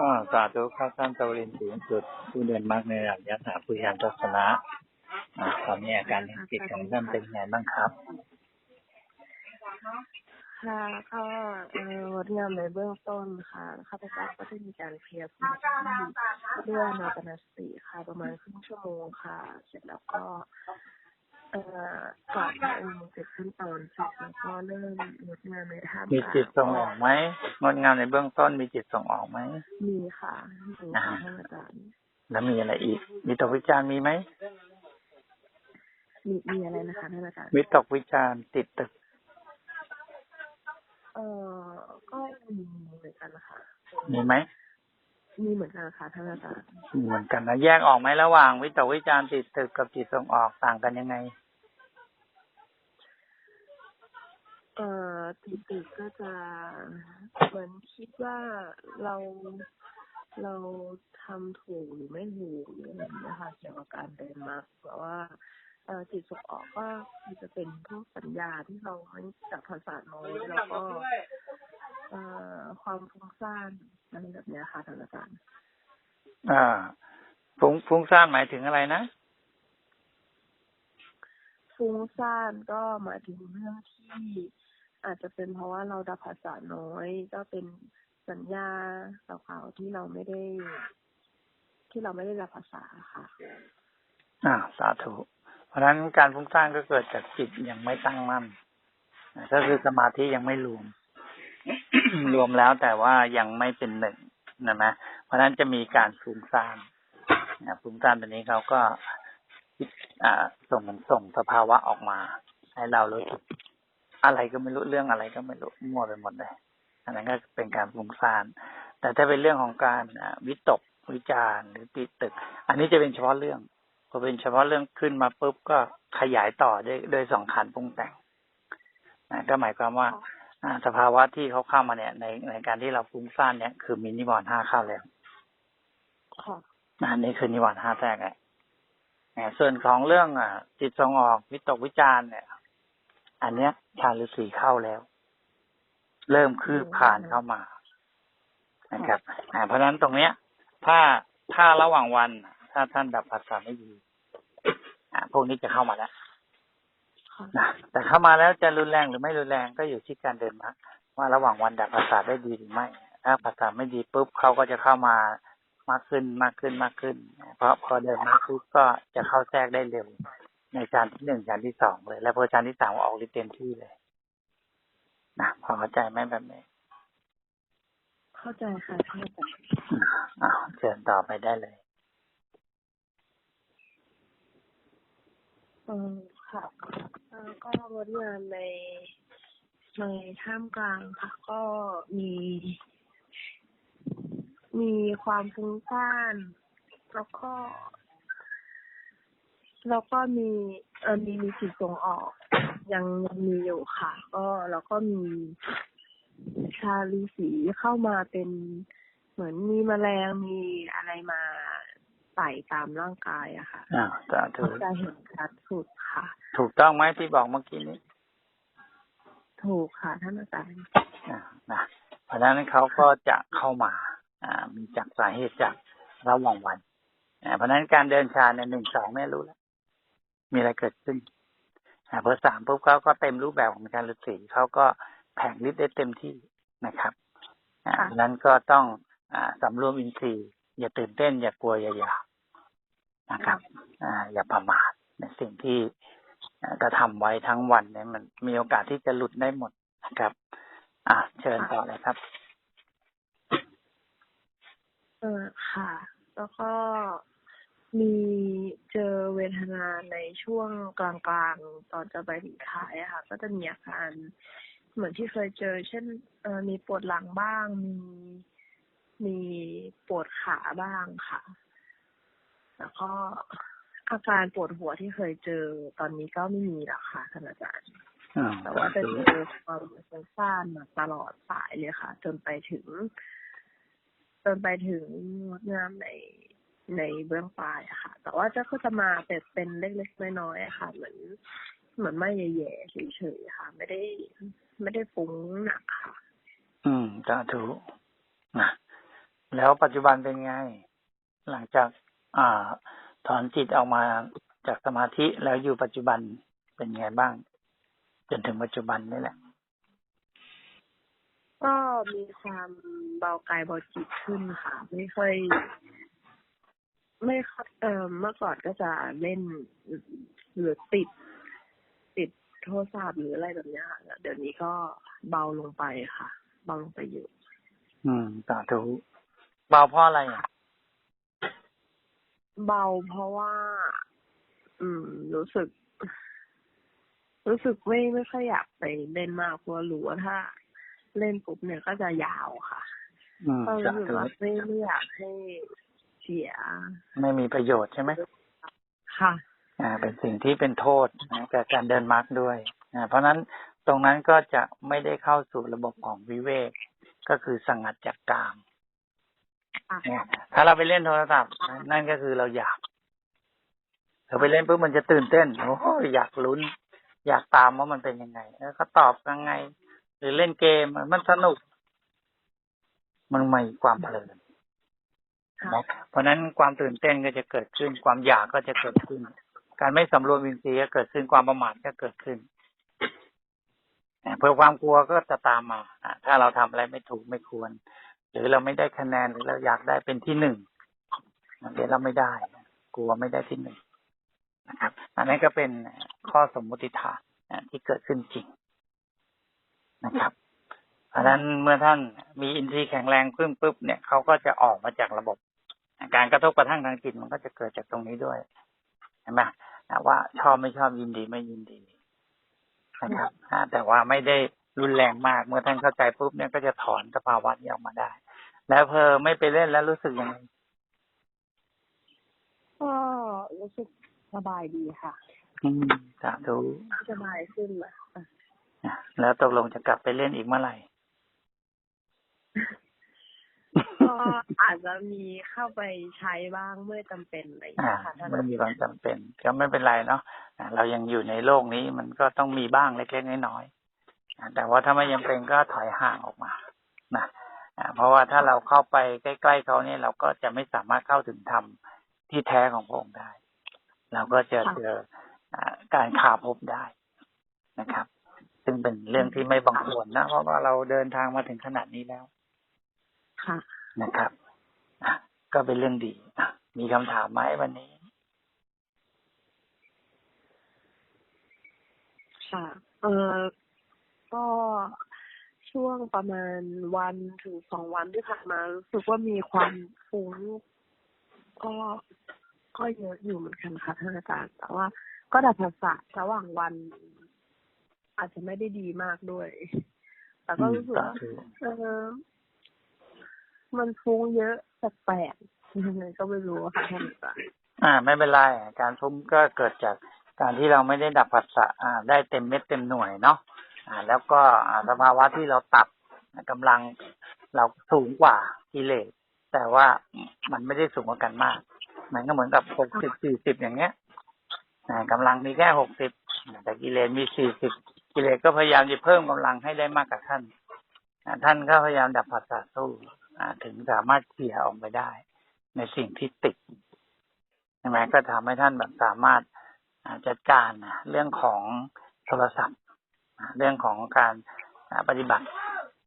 ก็สาธุข้าท่านตะวันสูงสุดผู้เดินมากในระดับยะถาปุยานทัศนะตอนนี้อาการทางจิตของท่านเป็นไงบ้างครับ ค่ะก็เอ่องดงามในเบื้องต้นค่ะข้าพเจ้าก็ได้มีการเคลียร์พื้นที่ด้วยนาปนสติค่ะ ประมาณครึ่งชั่วโมงค่ะ เสร็จแล้วก็ เอ่อกราบพระองค์เสร็จขั้นตอนเสร็จแล้วก็เริ่มงดงามในท่ามมีกลางจิตส่งออกไหมงดงามในเบื้องต้นมีจิตส่งออกไหมมีค่ะมีค่ะท่านอาจารย์แล้วมีอะไรอีกวิตกวิจารณ์มีไหมมีมีอะไรนะคะท่านอาจารย์วิตกวิจารณ์ติดตึก เอ่อก็มีเหมือนกันนะคะมีไหมมีเหมือนกันค่ะท่านอาจารย์มีเหมือนกันนะแยกออกไหมระหว่างวิตกวิจารณ์ติดตึกกับจิตส่งออกต่างกันยังไง เอ่อติดติก็จะเหมือนคิดว่าเราเราทำถูกหรือไม่ถูกหรืออะไรอย่างเงี้ยค่ะเกี่ยวกับการเดินมาเพราะว่าเอ่อจิตส่งออกก็คือจะเป็นพวกสัญญาที่เราไม่จากภาษาน้อยแล้วก็เอ่อความฟุ้งซ่านอะไรแบบนี้ค่ะท่านอาจารย์อ่าฟุ้งฟุ้งซ่านหมายถึงอะไรนะ ฟุ้งซ่านก็หมายถึงเรื่องที่อาจจะเป็นเพราะว่าเราดับภาษาน้อย ก็เป็นสัญญาเก่าๆที่เราไม่ได้ ที่เราไม่ได้รับภาษาค่ะอ่าสาธุเพราะฉะนั้นการฟุ้งซ่านก็เกิดจากจิตยังไม่ตั้งมั่นก็คือสมาธิยังไม่รวม รวมแล้วแต่ว่ายังไม่เป็นหนึ่งนะนะเพราะฉะนั้นจะมีการฟุ้งซ่านฟุ้งซ่านตัวนี้เขาก็ อ่า ส่งส่งสภาวะออกมา ให้เรารู้สึกอะไรก็ไม่รู้เรื่องอะไรก็ไม่รู้มั่วไปหมดเลย อันนั้นก็เป็นการฟุ้งซ่าน แต่ถ้าเป็นเรื่องของการอ่าวิตกวิจารณ์หรือติดตึก อันนี้จะเป็นเฉพาะเรื่องพอเป็นเฉพาะเรื่องขึ้นมาปุ๊บก็ขยายต่อด้วยด้วยสองขันธ์ปรุงแต่งนะก็หมายความว่าอ่าสภาวะที่เขาเข้ามาเนี่ย ในในการที่เราฟุ้งซ่านเนี่ยคือมีนิวรณ์ห้าเข้าแล้วค่ะอันนี้คือนิวรณ์ห้าแทรกแหละอ่า ส่วนของเรื่องอ่าจิตส่งออกวิตกวิจารณ์เนี่ย อันเนี้ยฌานฤาษีเข้าแล้ว เริ่มคืบคลานเข้ามานะครับอ่าเพราะฉะนั้นตรงเนี้ย ถ้าถ้าระหว่างวัน ถ้าท่านดับภาษาไม่ดีอ่าพวกนี้จะเข้ามาแล้วค่ะนะแต่เข้ามาแล้วจะรุนแรงหรือไม่รุนแรงก็อยู่ที่การเดินมาว่าระหว่างวันดับภาษาทได้ดีหรือไม่ ถ้าภาษาทไม่ดีปุ๊บเขาก็จะเข้ามา มากขึ้นมากขึ้นมากขึ้น เพราะพอเดินมาปุ๊บก็จะเข้าแทรกได้เร็ว ในจานที่หนึ่งจานที่สองเลย แล้วพอจานที่สามก็ออกฤทธิ์เต็มที่เลยนะพอเข้าใจไหมแบบนี้ เข้าใจค่ะท่านอาจารย์อ่าเชิญต่อไปได้เลยเออค่ะเอ่อก็งดงามในในท่ามกลางค่ะก็มี มีความฟุ้งซ่าน แล้วก็ แล้วก็มีเออมีมีจิตส่งออก ยังยังมีอยู่ค่ะ ก็แล้วก็มีชาลีสีเข้ามาเป็นเหมือนมีแมลงมีอะไรมาไต่ตามร่างกายอะค่ะอ่าสาธุจะเห็นชัดสุดค่ะ ถูกต้องไหมที่บอกเมื่อกี้นี้ ถูกค่ะท่านอาจารย์อ่านะเพราะฉะนั้นเขาก็จะเข้ามาอ่า มีจากสาเหตุจากระหว่างวันเพราะนั้นการเดินชาในหนึ่งสองเนี่ยรู้แล้ว มีอะไรเกิดขึ้นอพอสามปุ๊บเขาก็เต็มรูปแบบของการฤาษีเขาก็แผงฤทธิ์ได้เต็มที่นะครับเพราะนั้นก็ต้องอ่าสำรวมอินทรีย์ อย่าตื่นเต้น อย่ากลัวอย่าอยากนะครับออย่าประมาทในสิ่งที่กระทำไว้ทั้งวันเนี่ยมันมีโอกาสที่จะหลุดได้หมดนะครับ อ่าเชิญต่อเลยครับ เออค่ะ แล้วก็มีเจอเวทนาในช่วงกลางๆ ตอนจะไปถึงท้ายอะค่ะ ก็จะมีอาการเหมือนที่เคยเจอ เช่นเออมีปวดหลังบ้าง มีมีปวดขาบ้างค่ะ แล้วก็อาการปวดหัวที่เคยเจอตอนนี้ก็ไม่มีแล้วค่ะท่านอาจารย์อ่าแต่ว่าจะเจอความฟุ้งซ่านมาตลอดสายเลยค่ะ จนไปถึง จนไปถึงงดงามในในเบื้องปลายอะค่ะ แต่ว่าจะก็จะมาเป็นเป็นเล็กๆน้อยๆค่ะ เหมือนเหมือนไม่แย่ๆเฉยๆค่ะ ไม่ได้ ไม่ได้ฟุ้งหนักค่ะ อืมสาธุนะแล้วปัจจุบันเป็นไง หลังจาก อ่า ถอนจิตออกมาจากสมาธิแล้วอยู่ปัจจุบันเป็นไงบ้าง จนถึงปัจจุบันนี่แหละ ก็มีความเบากายเบาจิตขึ้นค่ะ ไม่ค่อยไม่ค่อยเอ่อเมื่อก่อนก็จะเล่นหรือติด ติดโทรศัพท์หรืออะไรแบบเนี้ยค่ะเดี๋ยวนี้ก็เบาลงไปค่ะ เบาลงไปเยอะอืมสาธุเบาเพราะอะไรอะเบาเพราะว่า อืม รู้สึก รู้สึกไม่ไม่ค่อยอยากไปเล่นมากเพราะว่ารู้ว่าถ้า เล่นปุ๊บเนี่ยก็จะยาวค่ะอืมก็สารู้สึกธุว่าไม่ไม่อยากให้เสีย ไม่มีประโยชน์ใช่ไหมค่ะ อ่า เป็นสิ่งที่เป็นโทษนะแก่การเดินมาร์กด้วยอ่าเพราะฉะนั้นตรงนั้นก็จะไม่ได้เข้าสู่ระบบของวิเวกก็คือสงัดจากกามค่ะเนี่ยถ้าเราไปเล่นโทรศัพท์นั่นก็คือเราอยากเราไปเล่นปุ๊บมันจะตื่นเต้นโอ้โหอยากลุ้น อยากตามว่ามันเป็นยังไงแล้วเขาตอบยังไง หรือเล่นเกมมันสนุก มันมีความเพลินค่ะนะเพราะฉะนั้นความตื่นเต้นก็จะเกิดขึ้น ความอยากก็จะเกิดขึ้น การไม่สำรวมอินทรีย์ก็เกิดขึ้นความประมาทก็เกิดขึ้นอ่าเพื่อความกลัวก็จะตามมาอ่าถ้าเราทำอะไรไม่ถูกไม่ควร หรือเราไม่ได้คะแนนหรือเราอยากได้เป็นที่หนึ่งเดี๋ยวเราไม่ได้ กลัวไม่ได้ที่หนึ่งนะครับ อันนั้นก็เป็นข้อสมมุติฐานอ่าที่เกิดขึ้นจริง นะครับเพราะฉะนั้นเมื่อท่านมีอินทรีย์แข็งแรงขึ้นปุ๊บเนี่ยเขาก็จะออกมาจากระบบ การกระทบกระทั่งทางจิตมันก็จะเกิดจากตรงนี้ด้วยเห็นไหมอ่าว่าชอบไม่ชอบยินดีไม่ยินดีนะครับอ่าแต่ว่าไม่ได้รุนแรงมาก เมื่อท่านเข้าใจปุ๊บเนี่ยก็จะถอนสภาวะนี้ออกมาได้ แล้วเพอไม่ไปเล่นแล้วรู้สึกยังไงก็รู้สึกสบายดีค่ะ อืมสาธุสบายขึ้นแหละค่ะอะ แล้วตกลงจะกลับไปเล่นอีกเมื่อไหร่ก็อาจจะมีเข้าไปใช้บ้างเมื่อจำเป็นอะไรอย่างอ่าเงี้ยค่ะท่านไม่มีความจำเป็น ก็ไม่เป็นไรเนาะอ่าเรายังอยู่ในโลกนี้มันก็ต้องมีบ้างเล็กๆน้อยๆอ่าแต่ว่าถ้าไม่ยังเป็นก็ถอยห่างออกมานะอ่าเพราะว่าถ้าเราเข้าไปใกล้ๆเขาเนี่ยเราก็จะไม่สามารถเข้าถึงธรรมที่แท้ของพระองค์ได้ เราก็จะเจออ่าการขาพบได้นะครับ ซึ่งเป็นเรื่องที่ไม่บังควรนะ เพราะว่าเราเดินทางมาถึงขนาดนี้แล้ว ค่ะ นะครับอะก็เป็นเรื่องดีอะมีคำถามไหมวันนี้ ค่ะ เออก็ช่วงประมาณวันถึงสองวันที่ผ่านมารู้สึกว่ามีความฟุ้งก็ก็เยอะอยู่เหมือนกันค่ะท่านอาจารย์แต่ว่าก็ดับภาษาระหว่างวัน อาจจะไม่ได้ดีมากด้วย แต่ก็รู้สึกว่าอืมสาธุเออ มันฟุ้งเยอะแปลกๆยังไงก็ไม่รู้อะค่ะท่านอาจารย์อ่า ไม่เป็นไรการฟุ้งก็เกิดจากการที่เราไม่ได้ดับผัสสะอ่า ได้เต็มเม็ดเต็มหน่วยเนาะอ่า แล้วก็อ่าสภาวะที่เราตัดกำลังเราสูงกว่ากิเลสแต่ว่ามันไม่ได้สูงกว่ากันมาก มันก็เหมือนกับหกสิบสี่สิบอย่างเงี้ยอ่ากำลังมีแค่หกสิบแต่กิเลสมีสี่สิบ กิเลสก็พยายามจะเพิ่มกำลังให้ได้มากกว่าท่านท่านก็พยายามดับผัสสะสู้ถึงสามารถเคลียร์ออกไปได้ ในสิ่งที่ติดใช่ไหมก็ทำให้ท่านแบบสามารถจัดการเรื่องของโทรศัพท์ เรื่องของการปฏิบัติ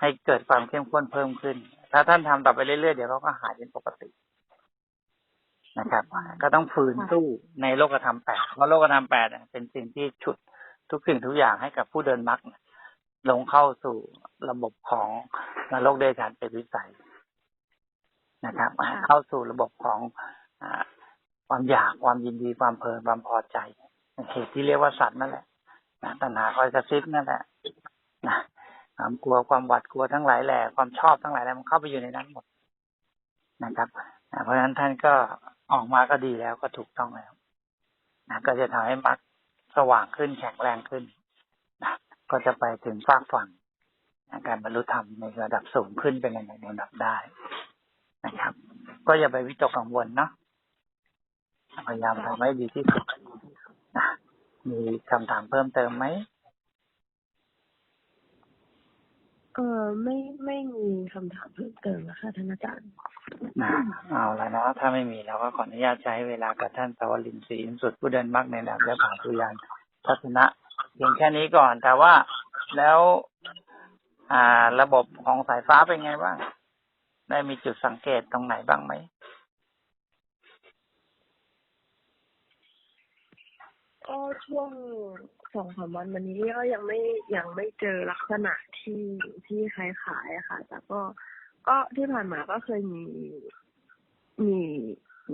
ให้เกิดความเข้มข้นเพิ่มขึ้น ถ้าท่านทำต่อไปเรื่อยๆเดี๋ยวเขาก็หายเป็นปกตินะครับ ก็ต้องฝืนสู้ในโลกธรรมแปดเพราะโลกธรรมแปดเป็นสิ่งที่ฉุด ทุกสิ่งทุกอย่างให้กับผู้เดินมรรคเนี่ยลงเข้าสู่ระบบของนรกเดชานเป็นวิสัยนะครับอ่าเข้าสู่ระบบของอาความอยากความยินดีความเพลินความพอใจเหตุที่เรียกว่าสัตว์นั่นแหละนะตัณหาคอยกระซิบนั่นแหละนะความกลัวความหวาดกลัวทั้งหลายแหละความชอบทั้งหลายแหละมันเข้าไปอยู่ในนั้นหมดนะครับอ่าเพราะฉะนั้นท่านก็ออกมาก็ดีแล้วก็ถูกต้องแล้วนะก็จะทำให้มรรค สว่างขึ้นแข็งแรงขึ้นนะก็จะไปถึงฟากฝั่งการบรรลุธรรมในระดับสูงขึ้นเป็นในระดับได้นะครับ ก็อย่าไปวิตกกังวลเนาะพยายามทำให้ดีที่สุดนะมีคำถามเพิ่มเติมไหมเออไม่ไม่มีคำถามเพิ่มเติมแล้วค่ะท่านอาจารย์ นะเอาละนะถ้าไม่มีเราก็ขออนุญาตใช้เวลากับท่านสวลินทร์ศรีอินสุดผู้เดินมักในนามและผานตุยานทัศนะเพียงแค่นี้ก่อน แต่ว่าแล้วอ่า ระบบของสายฟ้าเป็นไงบ้าง ได้มีจุดสังเกตตรงไหนบ้างไหมก็ช่วงสองสามวันวันนี้ก็ยังไม่ยังไม่เจอลักษณะที่ที่คล้ายๆค่ะ แต่ก็ ก็ที่ผ่านมาก็เคยมีมี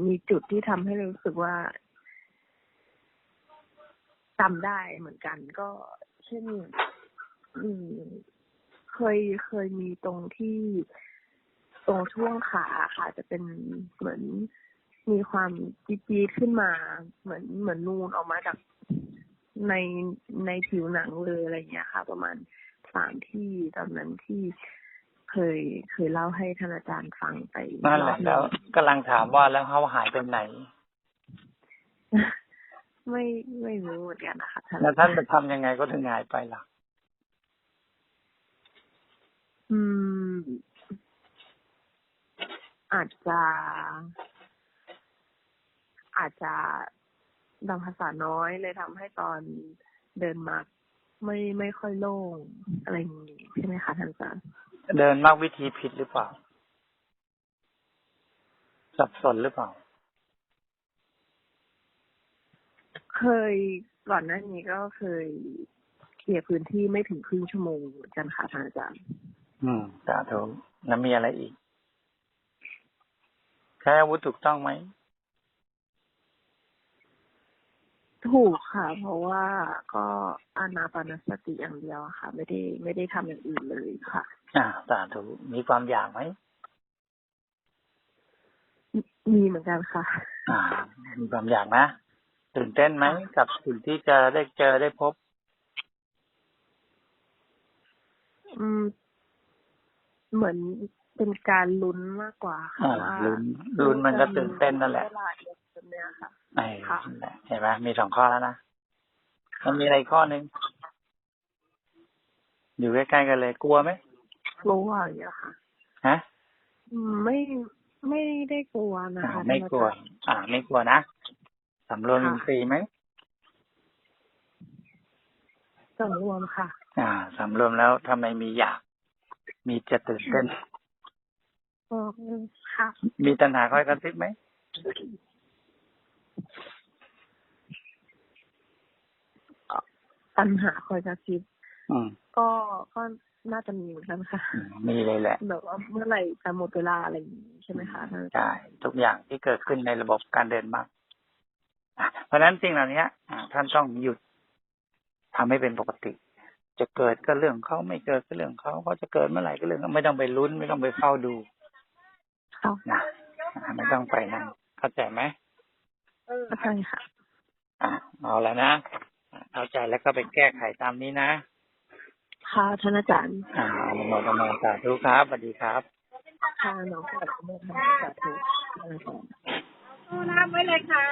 มีจุดที่ทำให้รู้สึกว่าจำได้เหมือนกัน ก็เช่นอืมเคยเคยมีตรงที่ตรงช่วงขาค่ะ จะเป็นเหมือนมีความจี๊ดๆขึ้นมา เหมือนเหมือนนูนออกมาจากในในผิวหนังเลยอะไรอย่างเงี้ยค่ะ ประมาณสามที่ตอนนั้นที่ เคยเคยเล่าให้ท่านอาจารย์ฟังไปนั่นแหละรอบงแล้วกำลังถามว่าแล้วเขาหายไปไหน ไม่ไม่รู้เหมือนกันนะคะท่านแล้วท่านจะทำยังไงก็ถึงหายไปล่ะ อืม อาจจะ อาจจะดังภาษาน้อยเลยทำให้ตอนเดินมาไม่ไม่ค่อยโล่งอะไรอย่างนี้ใช่ไหมคะท่านอาจารย์ เดินมากวิธีผิดหรือเปล่า สับสนหรือเปล่า เคยก่อนหน้านี้ก็เคยเคลียร์พื้นที่ไม่ถึงครึ่งชั่วโมงเหมือนกันค่ะท่านอาจารย์ อืมสาธุแล้วมีอะไรอีก ใช้อาวุธถูกต้องไหม ถูกค่ะ เพราะว่าก็อานาปานสติอย่างเดียวอะค่ะ ไม่ได้ไม่ได้ทำอย่างอื่นเลยค่ะ อ่าสาธุมีความอยากไหมมีเหมือนกันค่ะ อ่า มีความอยากนะตื่นเต้นไหมกับสิ่งที่จะได้เจอได้พบ อืม เหมือนเป็นการลุ้นมากกว่าค่ะอ่าว่าลุ้นลุ้นมันก็ตื่นเต้นนั่นแหละ เวลาเดียวกันเนี่ยค่ะไอ้ค่ะนั่นแหละเห็นไหมมีสองข้อแล้วนะมันมีอะไรอีกข้อหนึ่งอยู่ใกล้ๆกันเลยกลัวไหมกลัวอย่างเงี้ยค่ะฮะอืมไม่ไม่ได้กลัวนะอ่าคะไม่กลัว อ่า ไม่กลัวนะสำรวมอินทรีย์ไหมสำรวมค่ะ อ่าสำรวมแล้วทำไมมีอยาก มีจะตื่นเต้นอ๋อค่ะมีตัณหาคอยกระซิบไหม ปัญหาคอยกระซิบอืมก็ก็น่าจะมีเหมือนกันค่ะอืมมีเลยแหละแบบว่าเมื่อไหร่จะหมดเวลาอะไรอย่างนี้ใช่ไหมคะท่านอาจารย์ใช่ทุกอย่างที่เกิดขึ้นในระบบการเดินมากอะเพราะฉะนั้นสิ่งเหล่านี้อ่าท่านต้องหยุดทำให้เป็นปกติ จะเกิดก็เรื่องเขาไม่เกิดก็เรื่องเขาเขาจะเกิดเมื่อไหร่ก็เรื่องเขาไม่ต้องไปลุ้นไม่ต้องไปเฝ้าดูค่ะนะอ่าไม่ต้องไปนั่นเข้าใจไหมเข้าใจค่ะอ่าเอาแล้วนะอ่า เข้าใจแล้วก็ไปแก้ไขตามนี้นะ ค่ะท่านอาจารย์อ่าอนุโมทนาสาธุครับสวัสดีครับค่ะน้องขออนุโมทนาสาธุท่านอาจารย์ตู้น้ำไว้เลยค่ะ